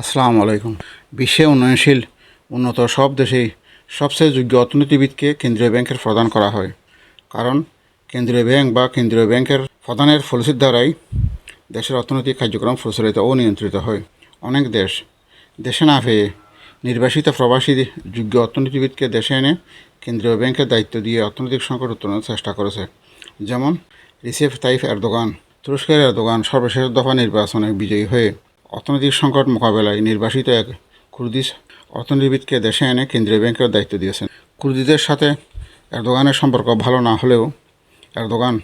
আসসালামু আলাইকুম। বিশ্বে উন্নয়নশীল, উন্নত সব দেশেই সবচেয়ে যোগ্য অর্থনীতিবিদকে কেন্দ্রীয় ব্যাংকের প্রদান করা হয়। কারণ কেন্দ্রীয় ব্যাংক বা কেন্দ্রীয় ব্যাংকের প্রদানের ফলসির দ্বারাই দেশের অর্থনৈতিক কার্যক্রম প্রচলিত ও নিয়ন্ত্রিত হয়। অনেক দেশ দেশে না পেয়ে নির্বাসিত প্রবাসী যোগ্য অর্থনীতিবিদকে দেশে এনে কেন্দ্রীয় ব্যাংকের দায়িত্ব দিয়ে অর্থনৈতিক সংকট উত্তরণের চেষ্টা করেছে। যেমন রিসেফ তাইফ এরদোগান, তুরস্কের এরদোগান সর্বশেষ দফা নির্বাচনে বিজয়ী হয়ে অর্থনৈতিক সংকট মোকাবেলায় নির্বাসিত এক কুর্দিশ অর্থনীতিবিদকে দেশে এনে কেন্দ্রীয় ব্যাংকের দায়িত্ব দিয়েছেন। কুর্দিদের সাথে এরদোগানের সম্পর্ক ভালো না হলেও এরদোগান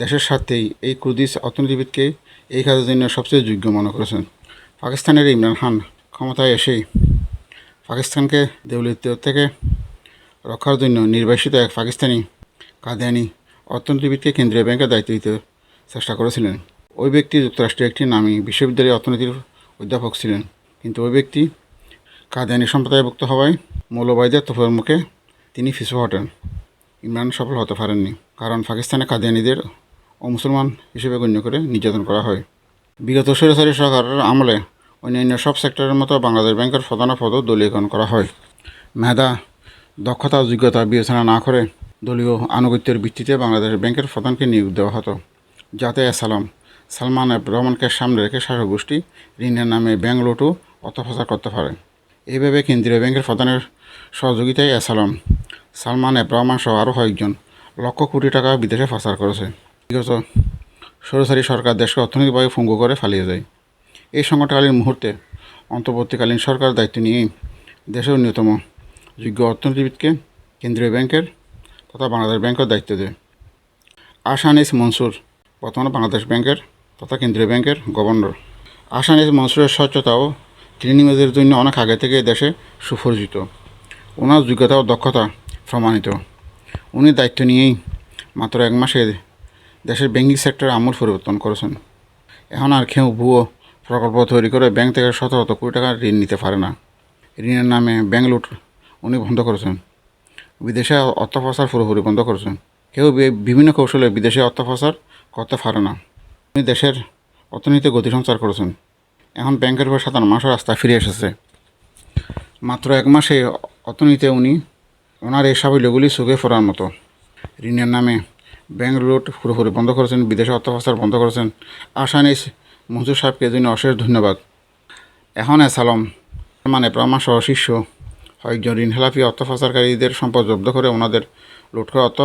দেশের স্বার্থেই এই কুর্দিশ অর্থনীতিবিদকে এই কাজের জন্য সবচেয়ে যোগ্য মনে করেছেন। পাকিস্তানের ইমরান খান ক্ষমতায় এসেই পাকিস্তানকে দেউলিত্ব থেকে রক্ষার জন্য নির্বাসিত এক পাকিস্তানি কাদিয়ানি অর্থনীতিবিদকে কেন্দ্রীয় ব্যাংকের দায়িত্ব দিতে চেষ্টা করেছিলেন। ওই ব্যক্তি যুক্তরাষ্ট্রের একটি নামী বিশ্ববিদ্যালয়ের অর্থনীতির অধ্যাপক ছিলেন। কিন্তু ওই ব্যক্তি কাদিয়ানি সম্প্রদায়ভুক্ত হওয়ায় মৌলবাদীদের তোফের মুখে তিনি পিছু হটেন। ইমরান সফল হতে পারেননি, কারণ পাকিস্তানে কাদিয়ানিদের মুসলমান হিসেবে গণ্য করে নির্যাতন করা হয়। বিগত সরাসরি সরকারের আমলে অন্যান্য সব সেক্টরের মতো বাংলাদেশ ব্যাংকের প্রধান পদও দলীয়করণ করা হয়। মেধা, দক্ষতা যোগ্যতা বিবেচনা না করে দলীয় আনুগত্যের ভিত্তিতে বাংলাদেশ ব্যাংকের প্রধানকে নিয়োগ দেওয়া হতো। যাতে সালাম সালমান রহমানকে সামনে রেখে শাসক গোষ্ঠী ঋণের নামে ব্যাংক লুটও অর্থপ্রচার করতে পারে। এইভাবে কেন্দ্রীয় ব্যাংকের প্রধানের সহযোগিতায় এসালাম সালমান এফ রহমান সহ আরও কয়েকজন লক্ষ কোটি টাকা বিদেশে পাচার করেছে। বিগত সরাসরি সরকার দেশকে অর্থনৈতিকভাবে ফুঙ্গু করে ফালিয়ে যায় এই সংকটকালীন মুহূর্তে অন্তর্বর্তীকালীন সরকার দায়িত্ব নিয়েই দেশের অন্যতম যোগ্য অর্থনীতিবিদকে কেন্দ্রীয় ব্যাংকের তথা বাংলাদেশ ব্যাংকের দায়িত্ব দেয়। আশানিস মনসুর বর্তমানে বাংলাদেশ ব্যাংকের তথা কেন্দ্রীয় ব্যাংকের গভর্নর। আশানিস মনসুরের স্বচ্ছতা ও ক্লিনিংয়ের জন্য অনেক আগে থেকে দেশে সুপরিচিত। ওনার যোগ্যতা ও দক্ষতা প্রমাণিত। উনি দায়িত্ব নিয়েই মাত্র এক মাসে দেশের ব্যাংকিং সেক্টরে আমূল পরিবর্তন করেছেন। এখন আর কেউ ভুয়ো প্রকল্প তৈরি করে ব্যাংক থেকে শত শত কোটি টাকা ঋণ নিতে পারে না। ঋণের নামে ব্যাংক লুট উনি বন্ধ করেছেন। বিদেশে অর্থ প্রসার পুরোপুরি বন্ধ করেছেন। কেউ বিভিন্ন কৌশলে বিদেশে অর্থ করতে পারে না। উনি দেশের অর্থনীতিতে গতি সঞ্চার করেছেন। এখন ব্যাংকের উপর সাধারণ মানুষের রাস্তায় ফিরে এসেছে। মাত্র এক মাসে অর্থনীতিতে উনি ওনার এই সাফল্যগুলি চোখে পড়ার মতো। ঋণের নামে ব্যাংক লুট পুরোপুরি বন্ধ করেছেন, বিদেশে অর্থ প্রসার বন্ধ করেছেন। আশানিস মনসুর সাহেবকে জন্য অশেষ ধন্যবাদ। এখন এসালম মানে প্রমাণ সহ শিষ্য। কয়েকজন ঋণ খেলাপি অর্থ পাচারকারীদের সম্পদ জব্দ করে ওনাদের লুট করে অর্থ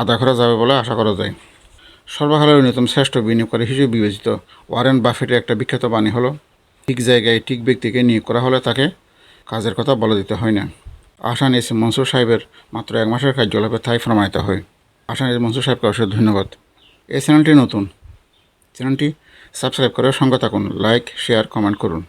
আদা করা যাবে বলে আশা করা যায়। সর্বকালের অন্যতম শ্রেষ্ঠ বিনিয়োগকারী হিসেবে বিবেচিত ওয়ারেন বাফেটের একটা বিখ্যাত বাণী হলো, ঠিক জায়গায় ঠিক ব্যক্তিকে নিয়োগ করা হলে তাকে কাজের কথা বলে দিতে হয় না। আশানিস মনসুর সাহেবের মাত্র এক মাসের কার্যকলাপে তাই প্রমাণিত হয়। আশানিস মনসুর সাহেবকে অশেষ ধন্যবাদ। এই চ্যানেলটি নতুন। চ্যানেলটি সাবস্ক্রাইব করে সঙ্গে থাকুন, লাইক, শেয়ার, কমেন্ট করুন।